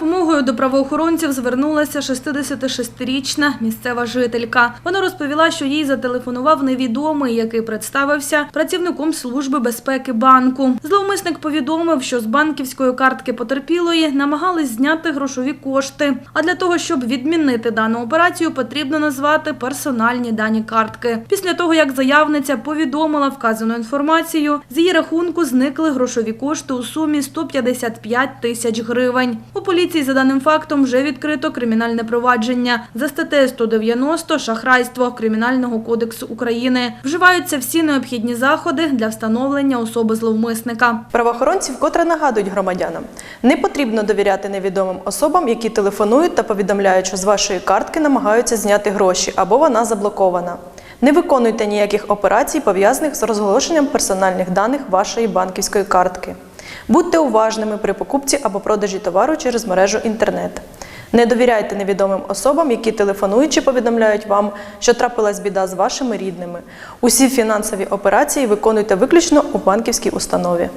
допомогою до правоохоронців звернулася 66-річна місцева жителька. Вона розповіла, що їй зателефонував невідомий, який представився працівником служби безпеки банку. Зловмисник повідомив, що з банківської картки потерпілої намагались зняти грошові кошти. А для того, щоб відмінити дану операцію, потрібно назвати персональні дані картки. Після того, як заявниця повідомила вказану інформацію, з її рахунку зникли грошові кошти у сумі 155 тисяч гривень. У поліції за даним фактом вже відкрито кримінальне провадження за статтею 190 шахрайство Кримінального кодексу України. Вживаються всі необхідні заходи для встановлення особи зловмисника. Правоохоронці вкотре нагадують громадянам: не потрібно довіряти невідомим особам, які телефонують та повідомляють, що з вашої картки намагаються зняти гроші або вона заблокована. Не виконуйте ніяких операцій, пов'язаних з розголошенням персональних даних вашої банківської картки. Будьте уважними при покупці або продажі товару через мережу інтернет. Не довіряйте невідомим особам, які телефонують чи повідомляють вам, що трапилась біда з вашими рідними. Усі фінансові операції виконуйте виключно у банківській установі.